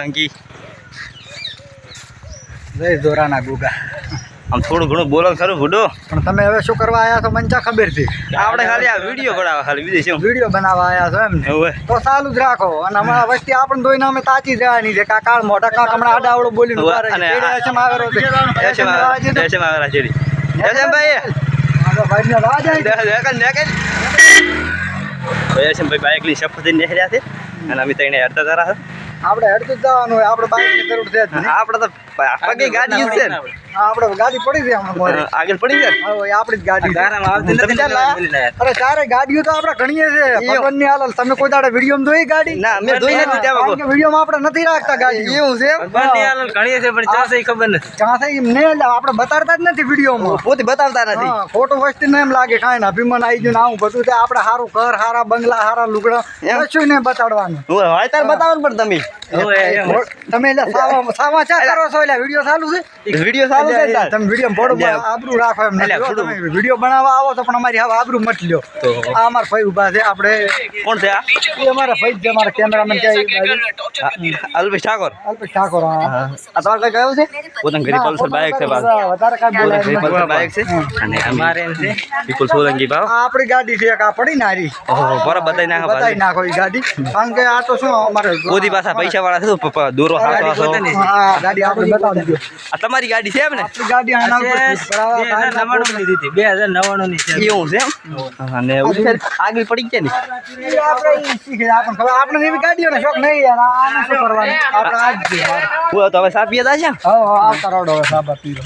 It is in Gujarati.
અંકી જય દોરાના ગુગા. આમ થોડું ઘણું બોલો ખરું ભૂડો. પણ તમે હવે શું કરવા આવ્યા છો? મને ચા ખબર છે આપણે ખાલી આ વીડિયો બનાવવા ખાલી બીજું શું? વીડિયો બનાવવા આવ્યા છો એમ ને હવે તો ચાલુ જ રાખો. અને અમારા વસ્તી આપણને ધોઈને અમે તાચી જ રહેવાની છે. કા કાળ મોટા કાક હમણાં આડાવડો એસએમ ભાઈ? બાઇકની શપથ નીકળ્યા છે. અને અમે તઈને હરતા જરા છે. આપણે હેડતું જ જવાનું હોય આપણે બાઈકની જરૂર છે. આપણે તો પગે ગાડી છે ને આપણે ગાડી પડી છે આગળ પડી જાય આપડી જ ગાડી? અરે તારે ગાડીઓ તો આપણે ઘણીએ છે. ભગવાનની હાલ તમે કોઈ દાડે વિડીયોમાં જોઈ ગાડી? ના મેં જોઈ નથી ત્યાં કારણ કે વિડીયોમાં આપણે નથી રાખતા ગાડી એવું છે એમ? ક્યાં છે એમ ને એટલે આપણે બતાડતા જ નથી વિડીયોમાં પોતે બતાવતા નથી. ફોટો ખોટું વસ્તી ને એમ લાગે કાંઈ ના અભિમાન આવી ગયું ને આવું બધું તે આપણે સારું ઘર સારા બંગલા સારા લુગડા એમ? કશું ને બતાડવાનું. હોય તાર બતાવો પણ તમે. તમે એટલે સાવા સાવા ચા કરો છો એટલે વીડિયો ચાલુ છે? વીડિયો સારું છે તમે વીડિયો બોર્ડ એટલે- આબરૂ રાખો એમ નથી તમે. વીડિયો બનાવવા આવો તો પણ અમારી હવે આબરૂ મત લ્યો. આ અમાર ભાઈ ઊભા છે આપણે કોણ છે આ? એ અમારા ભાઈ છે અમારા કેમેરામેન કે અલ્પેશ ઠાકોર. અલ્પેશ ઠાકોર હા. આ તમારે કઈ કયું છે? પોતાનું ઘરે પલ્સર બાઇક છે પાછું. વધારે કાંઈ બોલે છે પલ્સર બાઇક છે. અને અમારે એમ છે. બિલકુલ સોલંકી ભાવ. આપણી ગાડી છે આ પડી નારી ઓહો બરાબર બતાવી નાખો બતાઈ નાખો એ ગાડી. કારણ કે આ તો શું અમારે ગોદી પાછા પૈસા વાળા છે તો પપ્પા દોરો હાથો. હા ગાડી આપણે બતાવી આ તમારી ગાડી છે એમ ને? આપણી ગાડી આના ઉપર ભરાવા ની છે. એવું છે એમ? અને ઉછેર આગળ પડી ગયા ને? આપણે શીખે આપણે ખબર. આપણે એવી ગાડીઓનો શોખ નહીં યાર. આને શું કરવાનું? આપણે આજ જ હું તો હવે સાપીએ તા છે હા હા આવતા રોડ હવે સાબા પીરો.